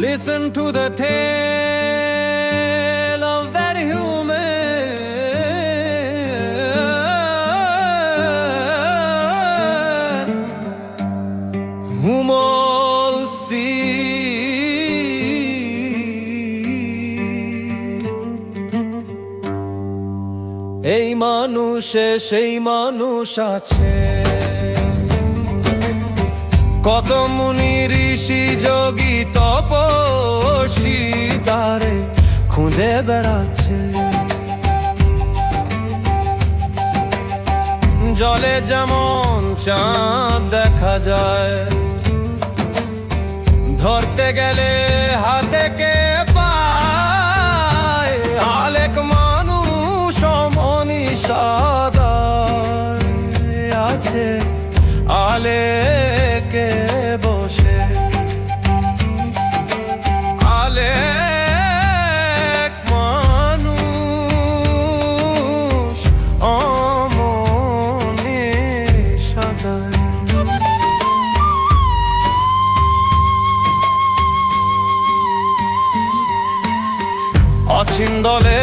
Listen to the tale of that human whom all see. এই মানুষে সেই মানুষ আছে কত মুনি ঋষি যোগী তপসি তারে খুঁজে বেড়াচ্ছে। জলে যেমন চাঁদ দেখা যায়, ধরতে গেলে হাতে কে অমনীষাদায় অচিন্দলে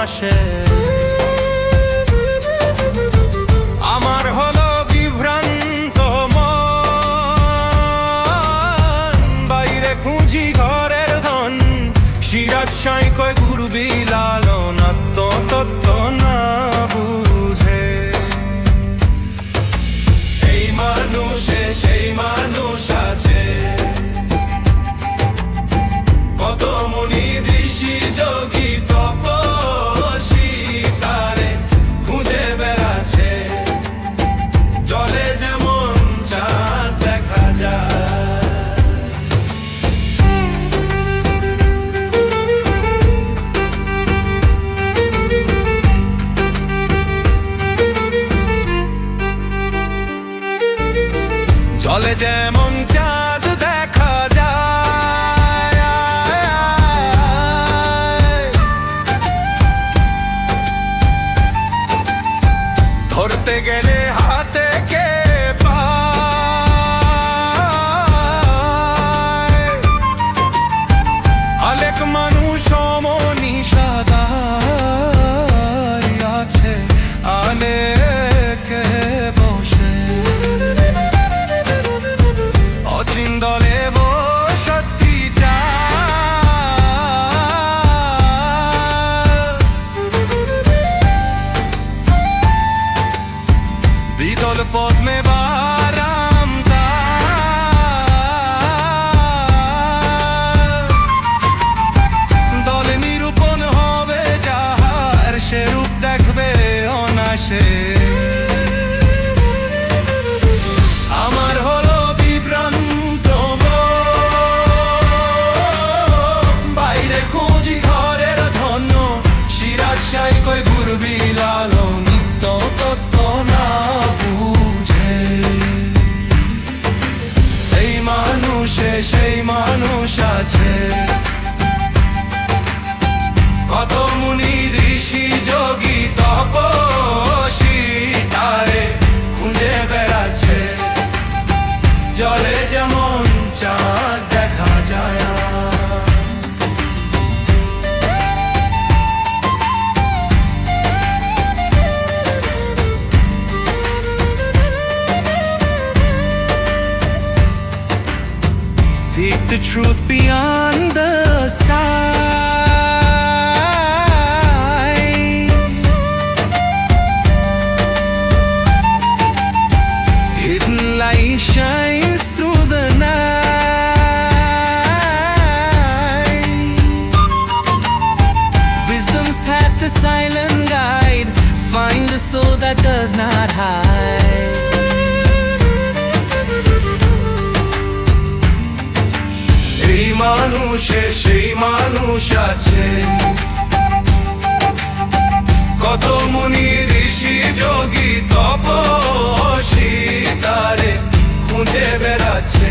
অনাসে আমার হলো বিভ্রান্ত বাইরে খুঁজি ঘরের ধন। সিরাজ সাই কয় গুরু বিলালন তত্ত্ব না বুঝে। জলে যেমন চাঁদ দেখা যায়। ধরতে গেলে solo pod me va. Seek the truth beyond মানুষে, সেই মানুষ আছে। কত মুনি ঋষি যোগী তপসী তারে খুঁজে বেড়াচ্ছে।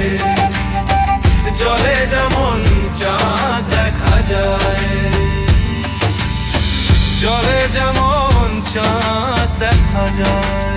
জলে যেমন চাঁদ দেখা যায়, জলে যেমন চাঁদ দেখা যায়।